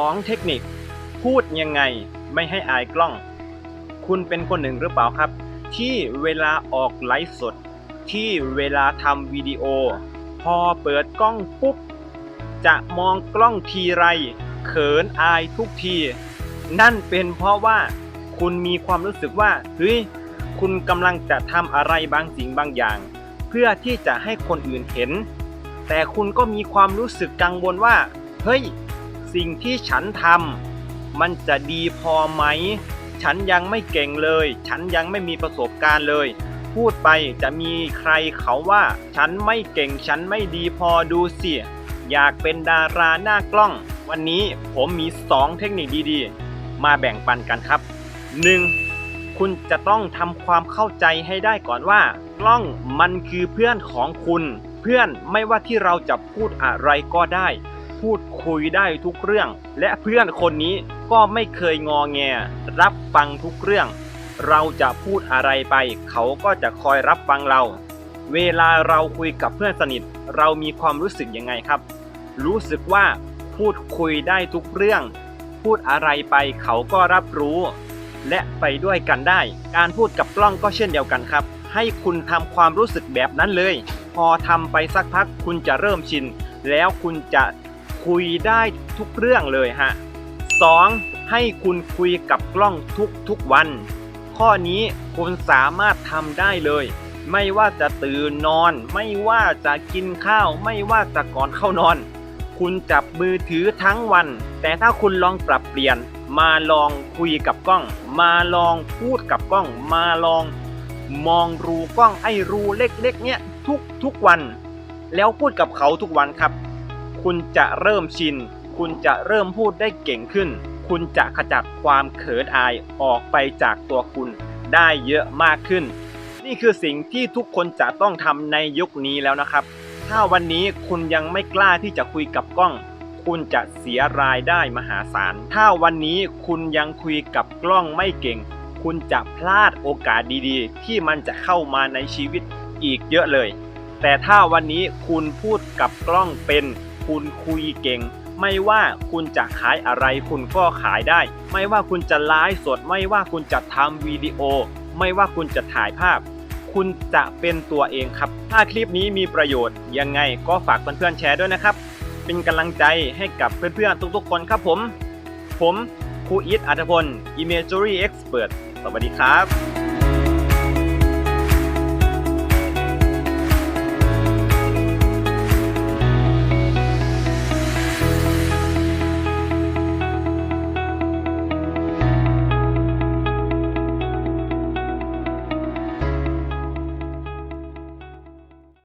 2 เทคนิค พูดยังไงไม่ให้อายกล้อง คุณเป็นคนหนึ่งหรือเปล่าครับ ที่เวลาออกไลฟ์สด ที่เวลาทำวิดีโอ พอเปิดกล้องปุ๊บ จะมองกล้องทีไร เขินอายทุกที นั่นเป็นเพราะว่าคุณมีความรู้สึกว่าเฮ้ยคุณกำลังจะทำอะไรบางสิ่งบางอย่าง เพื่อที่จะให้คนอื่นเห็น แต่คุณก็มีความรู้สึกกังวลว่า เฮ้ย สิ่งที่ฉันทำมันจะดีพอไหม ฉันยังไม่เก่งเลย ฉันยังไม่มีประสบการณ์เลย พูดไปจะมีใครเขาว่า ฉันไม่เก่งฉันไม่ดีพอดูสิอยากเป็นดาราหน้ากล้อง วันนี้ผมมี 2 เทคนิคดีๆ มาแบ่งปันกันครับ 1. คุณจะต้องทำความเข้าใจให้ได้ก่อนว่า กล้องมันคือเพื่อนของคุณ เพื่อนไม่ว่าที่เราจะพูดอะไรก็ได้ พูดคุยได้ทุกเรื่อง และเพื่อนคนนี้ก็ไม่เคยงอแง รับฟังทุกเรื่อง เราจะพูดอะไรไป เขาก็จะคอยรับฟังเรา เวลาเราคุยกับเพื่อนสนิท เรามีความรู้สึกยังไงครับ รู้สึกว่าพูดคุยได้ทุกเรื่อง พูดอะไรไปเขาก็รับรู้ และไปด้วยกันได้ การพูดกับกล้องก็เช่นเดียวกันครับ ให้คุณทำความรู้สึกแบบนั้นเลย พอทำไปสักพักคุณจะเริ่มชิน แล้วคุณจะ คุยได้ทุกเรื่องเลยฮะ 2. ให้คุณคุยกับกล้องทุกทุกๆวัน ข้อนี้คุณสามารถทำได้เลย ไม่ว่าจะตื่นนอน ไม่ว่าจะกินข้าว ไม่ว่าจะก่อนเข้านอน คุณจับมือถือทั้งวัน แต่ถ้าคุณลองปรับเปลี่ยน มาลองคุยกับกล้อง มาลองพูดกับกล้อง มาลอง มองรูกล้องไอ้รูเล็กๆเนี่ยทุกทุกวัน แล้วพูดกับเขาทุกวันครับ คุณจะเริ่มชิน คุณจะเริ่มพูดได้เก่งขึ้น คุณจะขจัดความเขินอายออกไปจากตัวคุณได้เยอะมากขึ้น นี่คือสิ่งที่ทุกคนจะต้องทำในยุคนี้แล้วนะครับ ถ้าวันนี้คุณยังไม่กล้าที่จะคุยกับกล้อง คุณจะเสียรายได้มหาศาล ถ้าวันนี้คุณยังคุยกับกล้องไม่เก่ง คุณจะพลาดโอกาสดีๆ ที่มันจะเข้ามาในชีวิตอีกเยอะเลย แต่ถ้าวันนี้คุณพูดกับกล้องเป็น คุณคุยเก่ง ไม่ว่าคุณจะขายอะไรคุณก็ขายได้ ไม่ว่าคุณจะไลฟ์สด ไม่ว่าคุณจะทำวิดีโอ ไม่ว่าคุณจะถ่ายภาพ คุณจะเป็นตัวเองครับ ถ้าคลิปนี้มีประโยชน์ยังไงก็ฝากเพื่อนๆแชร์ด้วยนะครับ เป็นกำลังใจให้กับเพื่อนๆทุกๆคนครับผม ผมครูอิทอัธพล Imagery Expert สวัสดีครับ